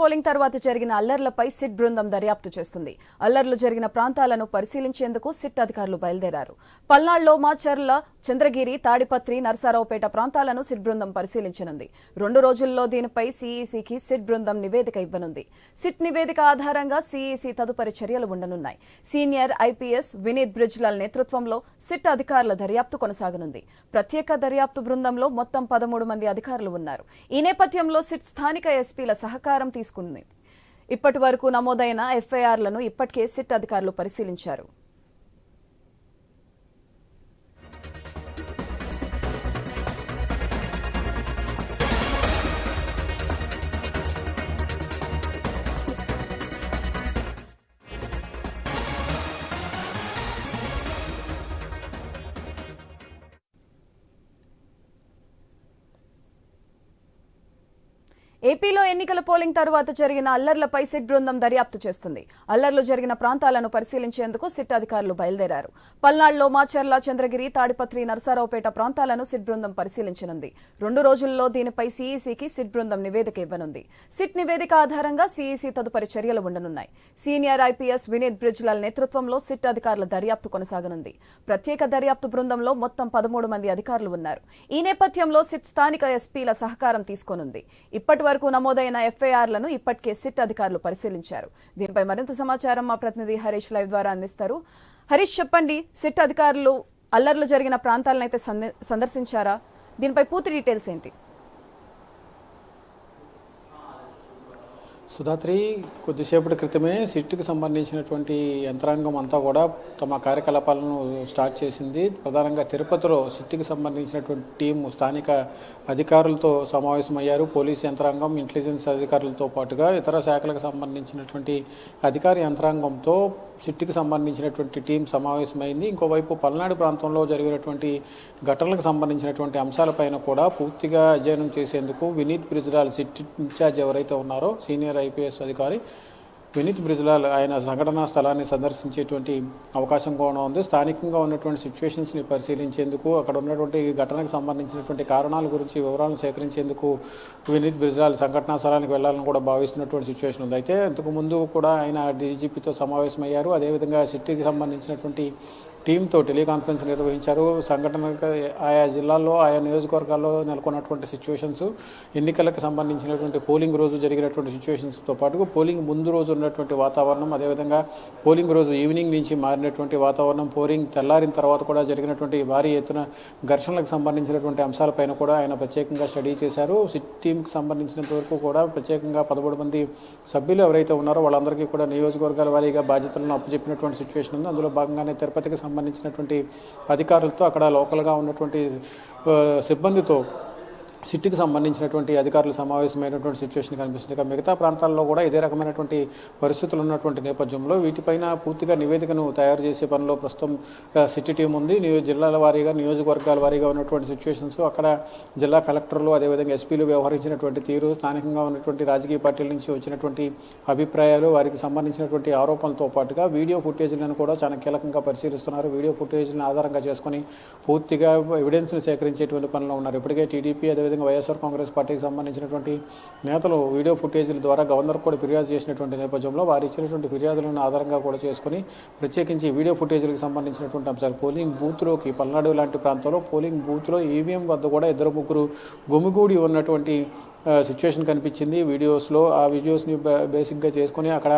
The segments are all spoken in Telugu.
పోలింగ్ తర్వాత జరిగిన అల్లర్లపై సిట్ బృందం దర్యాప్తు చేస్తుంది. అల్లర్లు జరిగిన ప్రాంతాలను పరిశీలించేందుకు సిట్ అధికారులు బయలుదేరారు. పల్నాడులో మాచర్ల చంద్రగిరి తాడిపత్రి నరసారావుపేట ప్రాంతాలను సిట్ బృందం పరిశీలించనుంది. రెండు రోజుల్లో దీనిపై సీఈసీకి సిట్ బృందం నివేదిక ఇవ్వనుంది. సిట్ నివేదిక ఆధారంగా సీఈసీ తదుపరి చర్యలు ఉండనున్నాయి. సీనియర్ ఐపీఎస్ వినీత్ బ్రిజ్లాల్ నేతృత్వంలో సిట్ అధికారుల దర్యాప్తు కొనసాగనుంది. ప్రత్యేక దర్యాప్తు బృందంలో మొత్తం పదమూడు మంది అధికారులు ఉన్నారు. ఈ నేపథ్యంలో సిట్ స్థానిక ఎస్పీల సహకారం తీసుకుంది. ఇప్పటి వరకు నమోదైన ఎఫ్ఐఆర్లను ఇప్పటికే సిట్ అధికారులు పరిశీలించారు. ఎన్నికల పోలింగ్ తర్వాత జరిగిన అల్లర్లపై సిట్ బృందం దర్యాప్తు చేస్తుంది. అల్లర్లు జరిగిన ప్రాంతాలను పరిశీలించేందుకు సిట్ అధికారులు బయలుదేరారు. పల్నాడులో మాచర్ల చంద్రగిరి తాడిపత్రి నరసారావుపేట ప్రాంతాలను సిట్ బృందం పరిశీలించనుంది. రెండు రోజుల్లో దీనిపై సీఈసీకి సిట్ బృందం నివేదిక ఇవ్వనుంది. సిట్ నివేదిక ఆధారంగా సీఈసీ తదుపరి చర్యలు ఉండనున్నాయి. సీనియర్ ఐపీఎస్ వినీత్ బ్రిజ్లాల్ నేతృత్వంలో సిట్ అధికారుల దర్యాప్తు కొనసాగనుంది. ప్రత్యేక దర్యాప్తు బృందంలో మొత్తం పదమూడు మంది అధికారులు ఉన్నారు. ఈ నేపథ్యంలో సిట్ స్థానిక ఎస్పీల సహకారం తీసుకోనుంది. ఇప్పటి వరకు నమోదైన ఎఫ్ఐఆర్లను ఇప్పటికే సిట్ అధికారులు పరిశీలించారు. దీనిపై మరింత సమాచారం మా ప్రతినిధి హరీష్ లైవ్ ద్వారా అందిస్తారు. హరీష్ చెప్పండి సిట్ అధికారులు అల్లర్లు జరిగిన ప్రాంతాలను అయితే సంద- సందర్శించారా? దీనిపై పూర్తి డీటెయిల్స్ ఏంటి? సుధాత్రి కొద్దిసేపటి క్రితమే సిట్కి సంబంధించినటువంటి యంత్రాంగం అంతా కూడా తమ కార్యకలాపాలను స్టార్ట్ చేసింది. ప్రధానంగా తిరుపతిలో సిట్కి సంబంధించినటువంటి టీం స్థానిక అధికారులతో సమావేశమయ్యారు. పోలీస్ యంత్రాంగం ఇంటెలిజెన్స్ అధికారులతో పాటుగా ఇతర శాఖలకు సంబంధించినటువంటి అధికార యంత్రాంగంతో సిట్కి సంబంధించినటువంటి టీం సమావేశమైంది. ఇంకోవైపు పల్నాడు ప్రాంతంలో జరిగినటువంటి ఘటనలకు సంబంధించినటువంటి అంశాలపైన కూడా పూర్తిగా అధ్యయనం చేసేందుకు వినీత్ బ్రిజ్లాల్ సిట్ ఇన్ఛార్జ్ ఎవరైతే ఉన్నారో సీనియర్ ఐపీఎస్ అధికారి వినీత్ బ్రిజ్లాల్ ఆయన సంఘటనా స్థలాన్ని సందర్శించేటువంటి అవకాశం కూడా ఉంది. స్థానికంగా ఉన్నటువంటి సిచ్యువేషన్స్ని పరిశీలించేందుకు అక్కడ ఉన్నటువంటి ఘటనకు సంబంధించినటువంటి కారణాల గురించి వివరాలను సేకరించేందుకు వినీత్ బ్రిజ్లాల్ సంఘటనా స్థలానికి వెళ్ళాలని కూడా భావిస్తున్నటువంటి సిచ్యువేషన్ ఉంది. అయితే ఇంతకు ముందు కూడా ఆయన డీజీపీతో సమావేశమయ్యారు. అదేవిధంగా సిటీకి సంబంధించినటువంటి టీంతో టెలికాన్ఫరెన్స్ నిర్వహించారు. సంఘటన ఆయా జిల్లాల్లో ఆయా నియోజకవర్గాల్లో నెలకొన్నటువంటి సిచ్యువేషన్స్ ఎన్నికలకు సంబంధించినటువంటి పోలింగ్ రోజు జరిగినటువంటి సిచ్యువేషన్స్తో పాటు పోలింగ్ ముందు రోజు ఉన్నటువంటి వాతావరణం అదేవిధంగా పోలింగ్ రోజు ఈవినింగ్ నుంచి మారినటువంటి వాతావరణం పోలింగ్ తెల్లారిన తర్వాత కూడా జరిగినటువంటి భారీ ఎత్తున ఘర్షణలకు సంబంధించినటువంటి అంశాలపైన కూడా ఆయన ప్రత్యేకంగా స్టడీ చేశారు. టీంకి సంబంధించినంత వరకు కూడా ప్రత్యేకంగా పదమూడు మంది సభ్యులు ఎవరైతే ఉన్నారో వాళ్ళందరికీ కూడా నియోజకవర్గాల వారీగా బాధ్యతలను అప్పచెప్పినటువంటి సిచ్యువేషన్ ఉంది. అందులో భాగంగానే తిరుపతికి సంబంధించినటువంటి అధికారులతో అక్కడ లోకల్గా ఉన్నటువంటి సిబ్బందితో సిట్కి సంబంధించినటువంటి అధికారులు సమావేశమైనటువంటి సిచ్యువేషన్ కనిపిస్తుంది. ఇక మిగతా ప్రాంతాల్లో కూడా ఇదే రకమైనటువంటి పరిస్థితులు ఉన్నటువంటి నేపథ్యంలో వీటిపైన పూర్తిగా నివేదికను తయారు చేసే పనిలో ప్రస్తుతం సిటీ టీం ఉంది. నియో జిల్లాల వారీగా నియోజకవర్గాల వారీగా ఉన్నటువంటి సిచ్యువేషన్స్ అక్కడ జిల్లా కలెక్టర్లు అదేవిధంగా ఎస్పీలు వ్యవహరించినటువంటి తీరు స్థానికంగా ఉన్నటువంటి రాజకీయ పార్టీల నుంచి వచ్చినటువంటి అభిప్రాయాలు వారికి సంబంధించినటువంటి ఆరోపణలతో పాటుగా వీడియో ఫుటేజ్లను కూడా చాలా కీలకంగా పరిశీలిస్తున్నారు. వీడియో ఫుటేజ్లను ఆధారంగా చేసుకొని పూర్తిగా ఎవిడెన్స్ని సేకరించేటువంటి పనిలో ఉన్నారు. ఇప్పటికే టీడీపీ అదేవిధంగా వైఎస్ఆర్ కాంగ్రెస్ పార్టీకి సంబంధించినటువంటి నేతలు వీడియో ఫుటేజీల ద్వారా గవర్నర్ కూడా ఫిర్యాదు చేసినటువంటి నేపథ్యంలో వారు ఇచ్చినటువంటి ఫిర్యాదులను ఆధారంగా కూడా చేసుకుని ప్రత్యేకించి వీడియో ఫుటేజీలకు సంబంధించినటువంటి అంశాలు పోలింగ్ బూత్లోకి పల్నాడు లాంటి ప్రాంతంలో పోలింగ్ బూత్లో ఈవీఎం వద్ద కూడా ఇద్దరు ముగ్గురు గుమిగూడి ఉన్నటువంటి సిచ్యువేషన్ కనిపించింది. వీడియోస్లో ఆ వీడియోస్ని బేసిక్గా చేసుకొని అక్కడ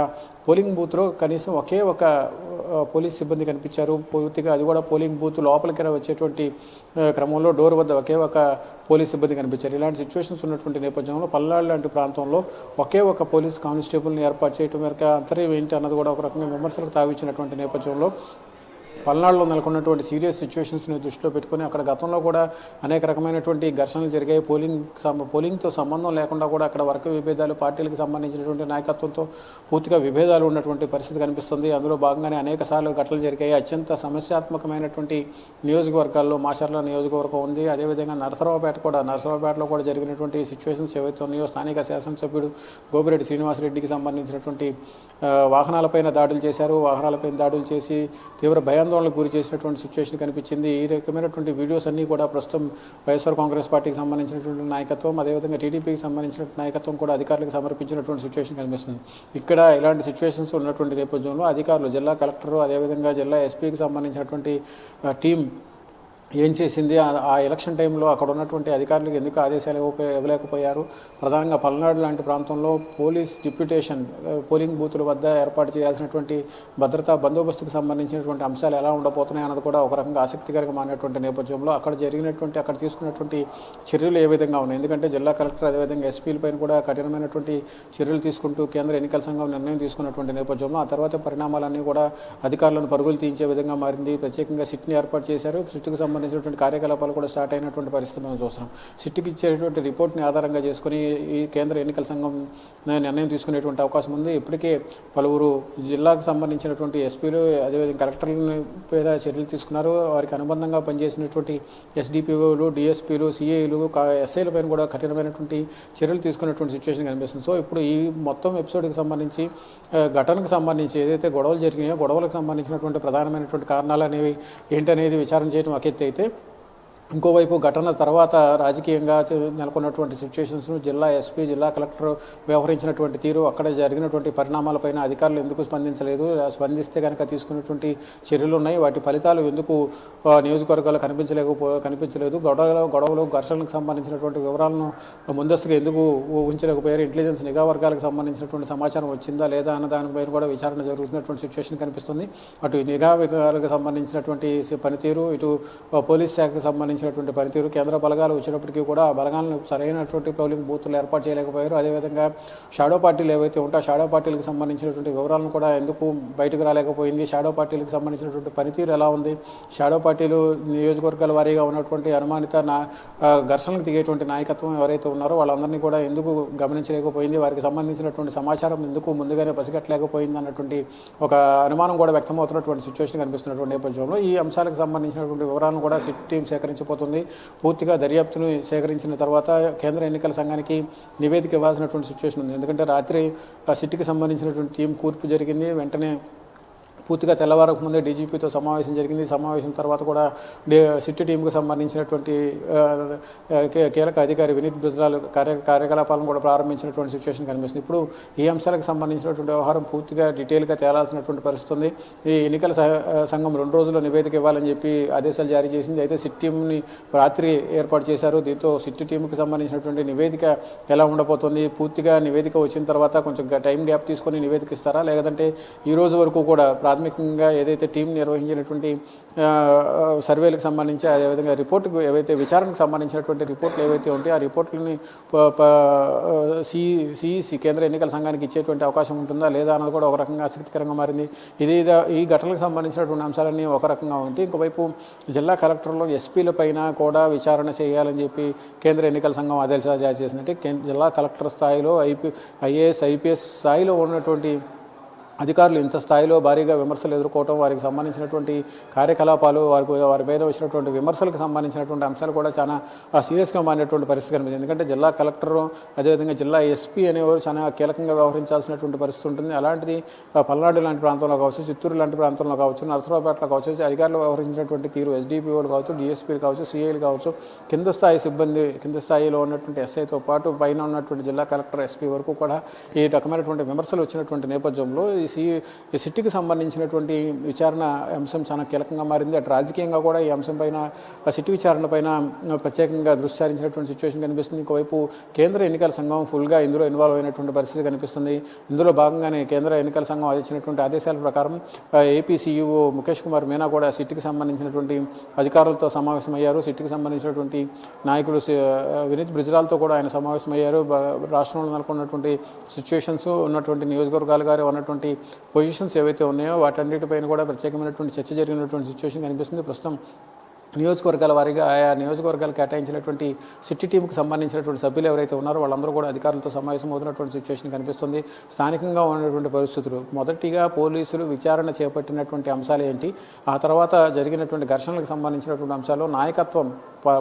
పోలింగ్ బూత్లో కనీసం ఒకే ఒక పోలీస్ సిబ్బంది కనిపించారు. పూర్తిగా అది కూడా పోలింగ్ బూత్ లోపలికి వచ్చేటువంటి క్రమంలో డోర్ వద్ద ఒకే ఒక పోలీస్ సిబ్బంది కనిపించారు. ఇలాంటి సిచ్యువేషన్స్ ఉన్నటువంటి నేపథ్యంలో పల్నాడు లాంటి ప్రాంతంలో ఒకే ఒక పోలీస్ కానిస్టేబుల్ని ఏర్పాటు చేయడం మేరకు అంతర్యం ఏంటి అన్నది కూడా ఒక రకంగా విమర్శలకు తావిచ్చినటువంటి నేపథ్యంలో పల్నాడులో నెలకొన్నటువంటి సీరియస్ సిచ్యువేషన్స్ని దృష్టిలో పెట్టుకొని అక్కడ గతంలో కూడా అనేక రకమైనటువంటి ఘర్షణలు జరిగాయి. పోలింగ్ సం- పోలింగ్తో సంబంధం లేకుండా కూడా అక్కడ వర్గ విభేదాలు పార్టీలకు సంబంధించినటువంటి నాయకత్వంతో పూర్తిగా విభేదాలు ఉన్నటువంటి పరిస్థితి కనిపిస్తుంది. అందులో భాగంగానే అనేక సార్లు ఘటనలు జరిగాయి. అత్యంత సమస్యాత్మకమైనటువంటి నియోజకవర్గాల్లో మాచర్ల నియోజకవర్గం ఉంది. అదేవిధంగా నరసరావుపేట కూడా నరసరావుపేటలో కూడా జరిగినటువంటి సిచ్యువేషన్స్ ఏవైతే ఉన్నాయో స్థానిక శాసనసభ్యుడు గోపిరెడ్డి శ్రీనివాసరెడ్డికి సంబంధించినటువంటి వాహనాలపైన దాడులు చేశారు. వాహనాలపైన దాడులు చేసి తీవ్ర భయం భయాందోళనకు గురి చేసినటువంటి సిచ్యువేషన్ కనిపించింది. ఈ రకమైనటువంటి వీడియోస్ అన్నీ కూడా ప్రస్తుతం వైఎస్ఆర్ కాంగ్రెస్ పార్టీకి సంబంధించినటువంటి నాయకత్వం అదేవిధంగా టీడీపీకి సంబంధించిన నాయకత్వం కూడా అధికారులకు సమర్పించినటువంటి సిచ్యువేషన్ కనిపిస్తుంది. ఇక్కడ ఇలాంటి సిచ్యువేషన్స్ ఉన్నటువంటి నేపథ్యంలో అధికారులు జిల్లా కలెక్టర్ అదేవిధంగా జిల్లా ఎస్పీకి సంబంధించినటువంటి టీం ఏం చేసింది? ఆ- ఎలక్షన్ టైంలో అక్కడ ఉన్నటువంటి అధికారులకు ఎందుకు ఆదేశాలు ఇవ్వలేకపోయారు? ప్రధానంగా పల్నాడు లాంటి ప్రాంతంలో పోలీస్ డిప్యూటేషన్ పోలింగ్ బూతుల వద్ద ఏర్పాటు చేయాల్సినటువంటి భద్రతా బందోబస్తుకు సంబంధించినటువంటి అంశాలు ఎలా ఉండబోతున్నాయి అన్నది కూడా ఒక రకంగా ఆసక్తికరంగా నేపథ్యంలో అక్కడ జరిగినటువంటి అక్కడ తీసుకున్నటువంటి చర్యలు ఏ విధంగా ఉన్నాయి? ఎందుకంటే జిల్లా కలెక్టర్ అదేవిధంగా ఎస్పీలపైన కూడా కఠినమైనటువంటి చర్యలు తీసుకుంటూ కేంద్ర ఎన్నికల సంఘం నిర్ణయం తీసుకున్నటువంటి నేపథ్యంలో ఆ తర్వాత పరిణామాలన్నీ కూడా అధికారులను పరుగులు తీయించే విధంగా మారింది. ప్రత్యేకంగా సిట్ని ఏర్పాటు చేశారు. సిట్కి సంబంధించినటువంటి కార్యకలాపాలు కూడా స్టార్ట్ అయినటువంటి పరిస్థితి మనం చూస్తున్నాం. సిట్కి ఇచ్చేటువంటి రిపోర్ట్ని ఆధారంగా చేసుకుని ఈ కేంద్ర ఎన్నికల సంఘం నిర్ణయం తీసుకునేటువంటి అవకాశం ఉంది. ఇప్పటికే పలువురు జిల్లాకు సంబంధించినటువంటి ఎస్పీలు అదేవిధంగా కలెక్టర్ల మీద చర్యలు తీసుకున్నారు. వారికి అనుబంధంగా పనిచేసినటువంటి ఎస్డిపిఓలు డిఎస్పీలు సిఐలు ఎస్ఐల పైన కూడా కఠినమైనటువంటి చర్యలు తీసుకున్నటువంటి సిచ్యువేషన్ కనిపిస్తుంది. సో ఇప్పుడు ఈ మొత్తం ఎపిసోడ్కి సంబంధించి ఘటనకు సంబంధించి ఏదైతే గొడవలు జరిగినాయో గొడవలకు సంబంధించినటువంటి ప్రధానమైనటువంటి కారణాలు అనేవి ఏంటనేది విచారణ చేయడం ఒక అయితే ఇంకోవైపు ఘటన తర్వాత రాజకీయంగా నెలకొన్నటువంటి సిచ్యువేషన్స్ను జిల్లా ఎస్పీ జిల్లా కలెక్టర్ వ్యవహరించినటువంటి తీరు అక్కడ జరిగినటువంటి పరిణామాలపైన అధికారులు ఎందుకు స్పందించలేదు? స్పందిస్తే కనుక తీసుకున్నటువంటి చర్యలు ఉన్నాయి. వాటి ఫలితాలు ఎందుకు నియోజకవర్గాలు కనిపించలేకపో కనిపించలేదు? గొడవలు గొడవలు ఘర్షణలకు సంబంధించినటువంటి వివరాలను ముందస్తుగా ఎందుకు ఉంచలేకపోయారు ఇంటెలిజెన్స్ నిఘా వర్గాలకు సంబంధించినటువంటి సమాచారం వచ్చిందా లేదా అన్న దానిపైన కూడా విచారణ జరుగుతున్నటువంటి సిచ్యువేషన్ కనిపిస్తుంది. అటు నిఘా వర్గాలకు సంబంధించినటువంటి పనితీరు ఇటు పోలీస్ శాఖకు సంబంధించి సంబంధించినటువంటి పనితీరు కేంద్ర బలగాలు వచ్చినప్పటికీ కూడా ఆ బలగాలను సరైనటువంటి పోలింగ్ బూత్లు ఏర్పాటు చేయలేకపోయారు. అదేవిధంగా షాడో పార్టీలు ఏవైతే ఉంటా షాడో పార్టీలకు సంబంధించినటువంటి వివరాలను కూడా ఎందుకు బయటకు రాలేకపోయింది? షాడో పార్టీలకు సంబంధించినటువంటి పనితీరు ఎలా ఉంది? షాడో పార్టీలు నియోజకవర్గాల వారీగా ఉన్నటువంటి అనుమానిత నా ఘర్షణకు ఘర్షణలకు దిగేటువంటి నాయకత్వం ఎవరైతే ఉన్నారో వాళ్ళందరినీ కూడా ఎందుకు గమనించలేకపోయింది? వారికి సంబంధించినటువంటి సమాచారం ఎందుకు ముందుగానే పసిగట్టలేకపోయింది అన్నటువంటి ఒక అనుమానం కూడా వ్యక్తమవుతున్నటువంటి సిచ్యువేషన్ కనిపిస్తున్నటువంటి నేపథ్యంలో. ఈ అంశాలకు సంబంధించినటువంటి వివరాలను కూడా సిట్ టీం సేకరించబోతుంది. పూర్తిగా దర్యాప్తును సేకరించిన తర్వాత కేంద్ర ఎన్నికల సంఘానికి నివేదిక ఇవ్వాల్సినటువంటి సిచ్యువేషన్ ఉంది. ఎందుకంటే రాత్రి ఆ సిట్కి సంబంధించినటువంటి టీం కూర్పు జరిగింది. వెంటనే పూర్తిగా తెల్లవారకు ముందే డీజీపీతో సమావేశం జరిగింది. సమావేశం తర్వాత కూడా సిట్టి టీంకు సంబంధించినటువంటి కే- కీలక అధికారి వినీత్ బ్రిజ్లాల్ కార్య కార్యకలాపాలను కూడా ప్రారంభించినటువంటి సిచ్యువేషన్ కనిపిస్తుంది. ఇప్పుడు ఈ అంశాలకు సంబంధించినటువంటి వ్యవహారం పూర్తిగా డీటెయిల్గా తేలాల్సినటువంటి పరిస్థితి ఉంది. ఈ ఎన్నికల సంఘం రెండు రోజుల్లో నివేదిక ఇవ్వాలని చెప్పి ఆదేశాలు జారీ చేసింది. అయితే సిట్ టీంని రాత్రి ఏర్పాటు చేశారు. దీంతో సిట్ టీంకి సంబంధించినటువంటి నివేదిక ఎలా ఉండబోతుంది? పూర్తిగా నివేదిక వచ్చిన తర్వాత కొంచెం టైం గ్యాప్ తీసుకొని నివేదిక ఇస్తారా? లేదంటే ఈ రోజు వరకు కూడా ప్రాథమికంగా ఏదైతే టీం నిర్వహించినటువంటి సర్వేలకు సంబంధించి అదేవిధంగా రిపోర్టుకు ఏవైతే విచారణకు సంబంధించినటువంటి రిపోర్ట్లు ఏవైతే ఉంటాయో ఆ రిపోర్ట్లని సి సిఈసి కేంద్ర ఎన్నికల సంఘానికి ఇచ్చేటువంటి అవకాశం ఉంటుందా లేదా అన్నది కూడా ఒక రకంగా ఆసక్తికరంగా మారింది. ఇది ఈ ఘటనలకు సంబంధించినటువంటి అంశాలన్నీ ఒక రకంగా ఉంటాయి. ఇంకోవైపు జిల్లా కలెక్టర్లు ఎస్పీల పైన కూడా విచారణ చేయాలని చెప్పి కేంద్ర ఎన్నికల సంఘం ఆదేశాలు జారీ చేసిందంటే జిల్లా కలెక్టర్ స్థాయిలో ఐపీ ఐఏఎస్ ఐపీఎస్ స్థాయిలో ఉన్నటువంటి అధికారులు ఇంత స్థాయిలో భారీగా విమర్శలు ఎదుర్కోవటం వారికి సంబంధించినటువంటి కార్యకలాపాలు వారికి వారి పైన వచ్చినటువంటి విమర్శలకు సంబంధించినటువంటి అంశాలు కూడా చాలా సీరియస్గా మారినటువంటి పరిస్థితి కనిపిస్తుంది ఎందుకంటే జిల్లా కలెక్టర్ అదేవిధంగా జిల్లా ఎస్పీ అనేవారు చాలా కీలకంగా వ్యవహరించాల్సినటువంటి పరిస్థితి ఉంటుంది. అలాంటిది పల్నాడు లాంటి ప్రాంతంలో కావచ్చు చిత్తూరు లాంటి ప్రాంతంలో కావచ్చు నరసరావుపేటలో కావచ్చు అధికారులు వ్యవహరించినటువంటి తీరు ఎస్డిపిఓలు కావచ్చు డిఎస్పీలు కావచ్చు సిఐలు కావచ్చు కింద స్థాయి సిబ్బంది కింద స్థాయిలో ఉన్నటువంటి ఎస్ఐతో పాటు పైన ఉన్నటువంటి జిల్లా కలెక్టర్ ఎస్పీ వరకు కూడా ఈ రకమైనటువంటి విమర్శలు వచ్చినటువంటి నేపథ్యంలో ఈ సి ఈ సిట్టికి సంబంధించినటువంటి విచారణ అంశం చాలా కీలకంగా మారింది. అటు రాజకీయంగా కూడా ఈ అంశం పైన ఆ సిట్టి విచారణ పైన ప్రత్యేకంగా దృష్టి సారించినటువంటి సిచ్యువేషన్ కనిపిస్తుంది. ఇంకోవైపు కేంద్ర ఎన్నికల సంఘం ఫుల్గా ఇందులో ఇన్వాల్వ్ అయినటువంటి పరిస్థితి కనిపిస్తుంది. ఇందులో భాగంగానే కేంద్ర ఎన్నికల సంఘం ఆదేశించినటువంటి ఆదేశాల ప్రకారం ఏపీ సీఈఓ ముఖేష్ కుమార్ మీనా కూడా సిట్టికి సంబంధించినటువంటి అధికారులతో సమావేశమయ్యారు. సిట్టికి సంబంధించినటువంటి నాయకుడు వినీత్ బ్రిజ్లాల్తో కూడా ఆయన సమావేశమయ్యారు. రాష్ట్రంలో నెలకొన్నటువంటి సిచ్యువేషన్స్ ఉన్నటువంటి నియోజకవర్గాలు గారు ఉన్నటువంటి పొజిషన్స్ ఏవైతే ఉన్నాయో వాటన్నిటిపైన కూడా ప్రత్యేకమైనటువంటి చర్చ జరిగినటువంటి సిచ్యువేషన్ కనిపిస్తుంది. ప్రస్తుతం నియోజకవర్గాల వారీగా ఆయా నియోజకవర్గాలు కేటాయించినటువంటి సిటీ టీంకి సంబంధించినటువంటి సభ్యులు ఎవరైతే ఉన్నారో వాళ్ళందరూ కూడా అధికారులతో సమావేశం అవుతున్నటువంటి సిచ్యువేషన్ కనిపిస్తుంది. స్థానికంగా ఉన్నటువంటి పరిస్థితులు. మొదటిగా పోలీసులు విచారణ చేపట్టినటువంటి అంశాలు ఏంటి? ఆ తర్వాత జరిగినటువంటి ఘర్షణలకు సంబంధించినటువంటి అంశాలు నాయకత్వం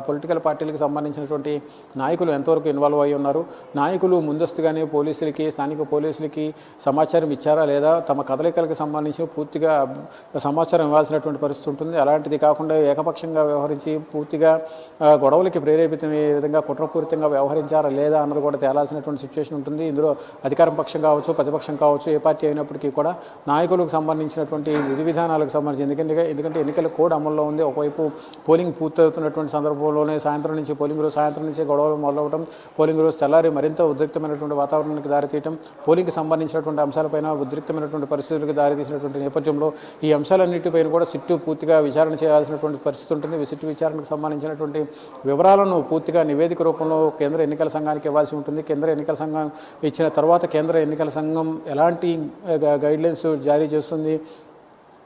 పొలిటికల్ పార్టీలకు సంబంధించినటువంటి నాయకులు ఎంతవరకు ఇన్వాల్వ్ అయి ఉన్నారు? నాయకులు ముందస్తుగానే పోలీసులకి స్థానిక పోలీసులకి సమాచారం ఇచ్చారా లేదా? తమ కదలికలకు సంబంధించి పూర్తిగా సమాచారం ఇవ్వాల్సినటువంటి పరిస్థితి ఉంటుంది. అలాంటిది కాకుండా ఏకపక్షంగా వ్యవహరించి పూర్తిగా గొడవలకి ప్రేరేపితమయ్యే విధంగా కుట్రపూరితంగా వ్యవహరించారా లేదా అన్నది కూడా తేలాల్సినటువంటి సిచ్యువేషన్ ఉంటుంది. ఇందులో అధికారం పక్షం కావచ్చు ప్రతిపక్షం కావచ్చు ఏ పార్టీ అయినప్పటికీ కూడా నాయకులకు సంబంధించినటువంటి విధి విధానాలకు సంబంధించి ఎందుకంటే ఎందుకంటే ఎన్నికల కోడ్ అమల్లో ఉంది. ఒకవైపు పోలింగ్ పూర్తవుతున్నటువంటి సందర్భంలోనే సాయంత్రం నుంచి పోలింగ్ రోజు సాయంత్రం నుంచి గొడవలు మొదలవడం పోలింగ్ రోజు తెల్లారి మరింత ఉద్రిక్తమైనటువంటి వాతావరణానికి దారితీయటం పోలింగ్కి సంబంధించినటువంటి అంశాలపైన ఉద్రిక్తమైనటువంటి పరిస్థితులకు దారితీసినటువంటి నేపథ్యంలో ఈ అంశాలన్నింటిపైన కూడా సిట్టు పూర్తిగా విచారణ చేయాల్సినటువంటి పరిస్థితి ఉంటుంది. సిట్టు విచారణకు సంబంధించినటువంటి వివరాలను పూర్తిగా నివేదిక రూపంలో కేంద్ర ఎన్నికల సంఘానికి ఇవ్వాల్సి ఉంటుంది. కేంద్ర ఎన్నికల సంఘం ఇచ్చిన తర్వాత కేంద్ర ఎన్నికల సంఘం ఎలాంటి గైడ్లైన్స్ జారీ చేస్తుంది?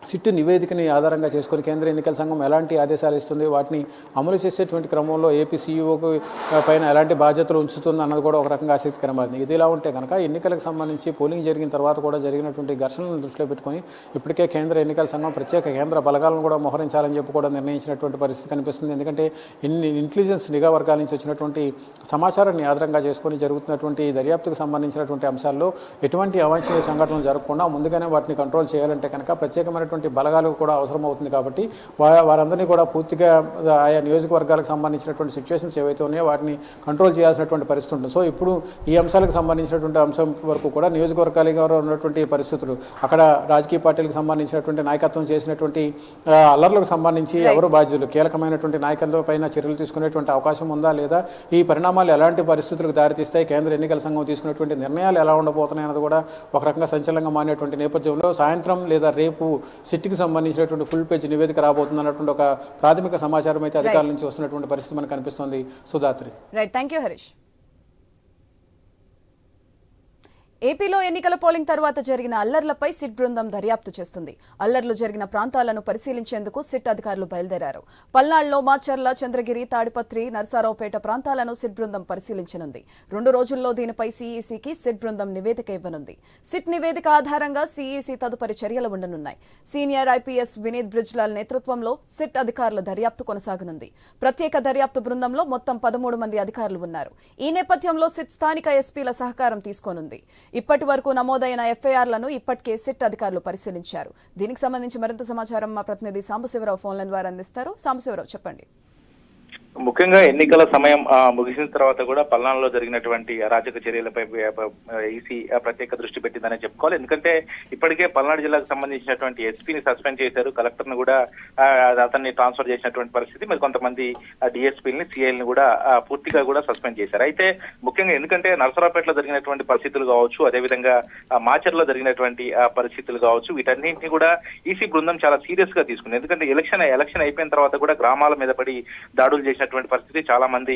సిట్ నివేదికని ఆధారంగా చేసుకొని కేంద్ర ఎన్నికల సంఘం ఎలాంటి ఆదేశాలు ఇస్తుంది వాటిని అమలు చేసేటువంటి క్రమంలో ఏపీ సీఈఓకు పైన ఎలాంటి బాధ్యతలు ఉంచుతుంది అన్నది కూడా ఒక రకంగా ఆసక్తికరమైంది ఇది ఇలా ఉంటే కనుక ఎన్నికలకు సంబంధించి పోలింగ్ జరిగిన తర్వాత కూడా జరిగినటువంటి ఘర్షణలను దృష్టిలో పెట్టుకొని ఇప్పటికే కేంద్ర ఎన్నికల సంఘం ప్రత్యేక కేంద్ర బలగాలను కూడా మోహరించాలని చెప్పి కూడా నిర్ణయించినటువంటి పరిస్థితి కనిపిస్తుంది. ఎందుకంటే ఇన్ని ఇంటెలిజెన్స్ నిఘా వర్గాల నుంచి వచ్చినటువంటి సమాచారాన్ని ఆధారంగా చేసుకొని జరుగుతున్నటువంటి దర్యాప్తుకు సంబంధించినటువంటి అంశాల్లో ఎటువంటి అవాంఛనీయ సంఘటనలు జరగకుండా ముందుగానే వాటిని కంట్రోల్ చేయాలంటే కనుక ప్రత్యేకమైనటువంటి బలగాలు కూడా అవసరం అవుతుంది కాబట్టి వారందరినీ కూడా పూర్తిగా ఆయా నియోజకవర్గాలకు సంబంధించినటువంటి సిచ్యువేషన్స్ ఏవైతే ఉన్నాయో వాటిని కంట్రోల్ చేయాల్సినటువంటి పరిస్థితి ఉంటుంది. సో ఇప్పుడు ఈ అంశాలకు సంబంధించినటువంటి అంశం వరకు కూడా నియోజకవర్గాలుగా ఉన్నటువంటి పరిస్థితులు అక్కడ రాజకీయ పార్టీలకు సంబంధించినటువంటి నాయకత్వం చేసినటువంటి అల్లర్లకు సంబంధించి ఎవరు బాధ్యులు కీలకమైనటువంటి నాయకత్వం పైన చర్యలు తీసుకునేటువంటి అవకాశం ఉందా లేదా ఈ పరిణామాలు ఎలాంటి పరిస్థితులకు దారితీస్తాయి కేంద్ర ఎన్నికల సంఘం తీసుకున్నటువంటి నిర్ణయాలు ఎలా ఉండబోతున్నాయి అన్నది కూడా ఒక రకంగా సంచలనంగా మారినటువంటి నేపథ్యంలో సాయంత్రం లేదా రేపు సిట్కి సంబంధించినటువంటి ఫుల్ పేజ్ నివేదిక రాబోతుంది అన్నటువంటి ఒక ప్రాథమిక సమాచారం అయితే అధికారుల నుంచి వస్తున్నటువంటి పరిస్థితి మనకు కనిపిస్తుంది. Sudhatri right thank you Harish ఏపీలో ఎన్నికల పోలింగ్ తర్వాత జరిగిన అల్లర్లపై సిట్ బృందం దర్యాప్తు చేస్తుంది. అల్లర్లు జరిగిన ప్రాంతాలను పరిశీలించేందుకు సిట్ అధికారులు బయలుదేరారు. పల్నాడులో మాచర్ల చంద్రగిరి తాడిపత్రి నర్సారావుపేట ప్రాంతాలను సిట్ బృందం పరిశీలించనుంది. రెండు రోజుల్లో దీనిపై సీఈసీకి సిట్ బృందం నివేదిక ఇవ్వనుంది. సిట్ నివేదిక ఆధారంగా సీఈసీ తదుపరి చర్యలు ఉండనున్నాయి. సీనియర్ ఐపీఎస్ వినీత్ బ్రిజ్లాల్ నేతృత్వంలో సిట్ అధికారుల దర్యాప్తు కొనసాగనుంది. ప్రత్యేక దర్యాప్తు బృందంలో మొత్తం పదమూడు మంది అధికారులు ఉన్నారు. ఈ నేపథ్యంలో సిట్ స్థానిక ఎస్పీల సహకారం తీసుకోనుంది. ఇప్పటి వరకు నమోదైన ఎఫ్ఐఆర్లను ఇప్పటికే సిట్ అధికారులు పరిశీలించారు. దీనికి సంబంధించి మరింత సమాచారం మా ప్రతినిధి సాంబశివరావు ఫోన్ల ద్వారా అందిస్తారు. సాంబశివరావు చెప్పండి. ముఖ్యంగా ఎన్నికల సమయం ముగిసిన తర్వాత కూడా పల్నాడులో జరిగినటువంటి అరాచక చర్యలపై ఈసీ ప్రత్యేక దృష్టి పెట్టిందని చెప్పుకోవాలి. ఎందుకంటే ఇప్పటికే పల్నాడు జిల్లాకు సంబంధించినటువంటి ఎస్పీని సస్పెండ్ చేశారు. కలెక్టర్ను కూడా అతన్ని ట్రాన్స్ఫర్ చేసినటువంటి పరిస్థితి. మరి కొంతమంది డిఎస్పీని సిఐల్ని కూడా పూర్తిగా కూడా సస్పెండ్ చేశారు. అయితే ముఖ్యంగా ఎందుకంటే నరసరావుపేటలో జరిగినటువంటి పరిస్థితులు కావచ్చు అదేవిధంగా మాచర్లో జరిగినటువంటి పరిస్థితులు కావచ్చు వీటన్నింటినీ కూడా ఈసీ బృందం చాలా సీరియస్గా తీసుకుంది. ఎందుకంటే ఎలక్షన్ ఎలక్షన్ అయిపోయిన తర్వాత కూడా గ్రామాల మీద పడి దాడులు చేసిన చేసినటువంటి పరిస్థితి. చాలా మంది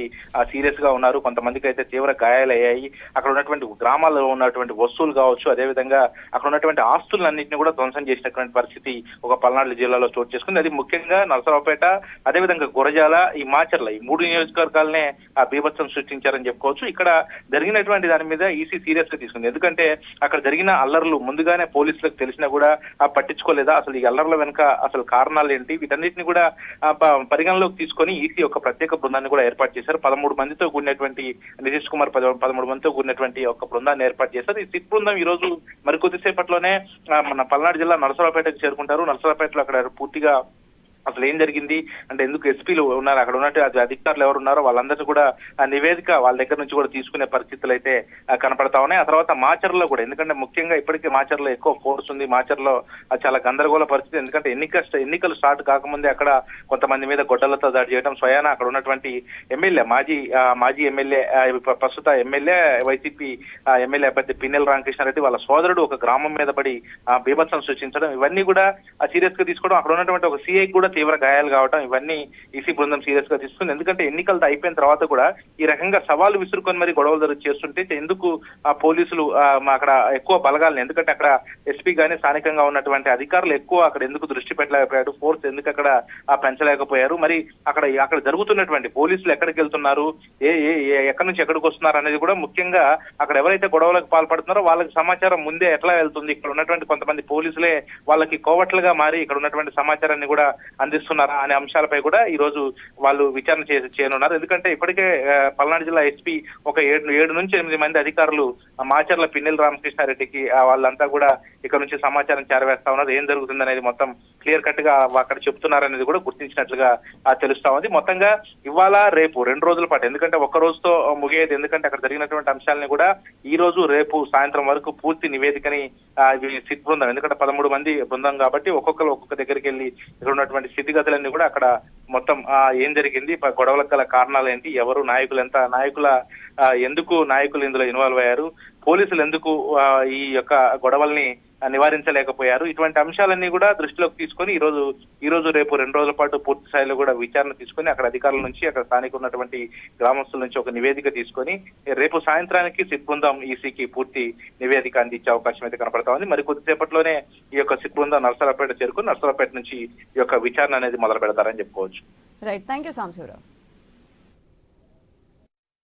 సీరియస్గా ఉన్నారు. కొంతమందికి అయితే తీవ్ర గాయాలయ్యాయి. అక్కడ ఉన్నటువంటి గ్రామాల్లో ఉన్నటువంటి వస్తువులు కావచ్చు అదేవిధంగా అక్కడ ఉన్నటువంటి ఆస్తులన్నింటినీ కూడా ధ్వంసం చేసినటువంటి పరిస్థితి ఒక పల్నాడు జిల్లాలో చోటు చేసుకుంది. అది ముఖ్యంగా నరసరావుపేట అదేవిధంగా గురజాల ఈ మాచర్ల ఈ మూడు నియోజకవర్గాలనే ఆ బీభత్సం సృష్టించారని చెప్పుకోవచ్చు. ఇక్కడ జరిగినటువంటి దాని మీద ఈసీ సీరియస్గా తీసుకుంది. ఎందుకంటే అక్కడ జరిగిన అల్లర్లు ముందుగానే పోలీసులకు తెలిసినా కూడా ఆ పట్టించుకోలేదా? అసలు ఈ అల్లర్ల వెనుక అసలు కారణాలు ఏంటి? వీటన్నిటిని కూడా పరిగణలోకి తీసుకొని ఈసీ ఒక ప్రత్యేక ప్రత్యేక బృందాన్ని కూడా ఏర్పాటు చేశారు. పదమూడు మందితో కూడినటువంటి నితీష్ కుమార్ పదమూడు మందితో కూడినటువంటి ఒక బృందాన్ని ఏర్పాటు చేశారు. ఈ సిట్ బృందం ఈ రోజు మరి కొద్దిసేపట్లోనే మన పల్నాడు జిల్లా నరసరావుపేటకు చేరుకుంటారు. నరసరావుపేటలో అక్కడ పూర్తిగా అసలు ఏం జరిగింది? అంటే ఎందుకు ఎస్పీలు ఉన్నారు? అక్కడ ఉన్నట్టు అధికారులు ఎవరు ఉన్నారో వాళ్ళందరూ కూడా ఆ నివేదిక వాళ్ళ దగ్గర నుంచి కూడా తీసుకునే పరిస్థితులు అయితే కనపడతా ఉన్నాయి. ఆ తర్వాత మాచర్లో కూడా ఎందుకంటే ముఖ్యంగా ఇప్పటికీ మాచర్లో ఎక్కువ ఫోర్స్ ఉంది. మాచర్లో చాలా గందరగోళ పరిస్థితి. ఎందుకంటే ఎన్నిక ఎన్నికలు స్టార్ట్ కాకముందే అక్కడ కొంతమంది మీద గొడ్డలతో దాడి చేయడం స్వయాన అక్కడ ఉన్నటువంటి ఎమ్మెల్యే మాజీ మాజీ ఎమ్మెల్యే ప్రస్తుత ఎమ్మెల్యే వైసీపీ ఎమ్మెల్యే అభ్యర్థి పిన్నెల రామకృష్ణారెడ్డి వాళ్ళ సోదరుడు ఒక గ్రామం మీద పడి బీభత్సం సృష్టించడం ఇవన్నీ కూడా సీరియస్గా తీసుకోవడం అక్కడ ఉన్నటువంటి ఒక సిఐ కూడా కూడా తీవ్ర గాయాలు కావడం ఇవన్నీ ఈసీ బృందం సీరియస్గా తీసుకుంది. ఎందుకంటే ఎన్నికలు అయిపోయిన తర్వాత కూడా ఈ రకంగా సవాలు విసురుకొని మరి గొడవలు చేస్తుంటే ఎందుకు ఆ పోలీసులు అక్కడ ఎక్కువ బలగాలని ఎందుకంటే అక్కడ ఎస్పీ గానీ స్థానికంగా ఉన్నటువంటి అధికారులు ఎక్కువ అక్కడ ఎందుకు దృష్టి పెట్టలేకపోయారు ఫోర్స్ ఎందుకు అక్కడ పెంచలేకపోయారు. మరి అక్కడ అక్కడ జరుగుతున్నటువంటి పోలీసులు ఎక్కడికి వెళ్తున్నారు ఏ ఏ ఏ- ఎక్కడి నుంచి ఎక్కడికి వస్తున్నారు అనేది కూడా ముఖ్యంగా అక్కడ ఎవరైతే గొడవలకు పాల్పడుతున్నారో వాళ్ళకి సమాచారం ముందే ఎట్లా వెళ్తుంది ఇక్కడ ఉన్నటువంటి కొంతమంది పోలీసులే వాళ్ళకి కోవట్లుగా మారి ఇక్కడ ఉన్నటువంటి సమాచారాన్ని కూడా అందిస్తున్నారా అనే అంశాలపై కూడా ఈ రోజు వాళ్ళు విచారణ చేసి చేయనున్నారు. ఎందుకంటే ఇప్పటికే పల్నాడు జిల్లా ఎస్పీ ఒక ఏడు ఏడు నుంచి ఎనిమిది మంది అధికారులు మాచర్ల పిన్నెల రామకృష్ణారెడ్డికి వాళ్ళంతా కూడా ఇక్కడ నుంచి సమాచారం చేరవేస్తా ఉన్నారు. ఏం జరుగుతుంది అనేది మొత్తం క్లియర్ కట్గా అక్కడ చెప్తున్నారనేది కూడా గుర్తించినట్లుగా తెలుస్తా ఉంది. మొత్తంగా ఇవాళ రేపు రెండు రోజుల పాటు ఎందుకంటే ఒక్క రోజుతో ముగియేది ఎందుకంటే అక్కడ జరిగినటువంటి అంశాలని కూడా ఈ రోజు రేపు సాయంత్రం వరకు పూర్తి నివేదికని ఆ, సిట్ బృందం ఎందుకంటే పదమూడు మంది బృందం కాబట్టి ఒక్కొక్కరు ఒక్కొక్క దగ్గరికి వెళ్ళి ఇక్కడ ఉన్నటువంటి స్థితిగతులన్నీ కూడా అక్కడ మొత్తం ఆ, ఏం జరిగింది గొడవలకు గల కారణాలు ఏంటి ఎవరు నాయకులు ఎంత నాయకుల ఆ, ఎందుకు నాయకులు ఇందులో ఇన్వాల్వ్ అయ్యారు పోలీసులు ఎందుకు ఈ యొక్క గొడవల్ని నివారించలేకపోయారు. ఇటువంటి అంశాలన్నీ కూడా దృష్టిలోకి తీసుకొని ఈ రోజు ఈ రోజు రేపు రెండు రోజుల పాటు పూర్తి స్థాయిలో కూడా విచారణ తీసుకొని అక్కడ అధికారుల నుంచి అక్కడ స్థానిక ఉన్నటువంటి గ్రామస్తుల నుంచి ఒక నివేదిక తీసుకొని రేపు సాయంత్రానికి సిట్ ఈసీకి పూర్తి నివేదిక అందించే అవకాశం అయితే కనపడతా ఉంది. మరి కొద్దిసేపట్లోనే ఈ యొక్క సిట్ నర్సరాపేట చేరుకుని నర్సరాపేట నుంచి ఈ యొక్క విచారణ అనేది మొదలు పెడతారని చెప్పుకోవచ్చు రైట్ థ్యాంక్ యూ సాంబశివరావు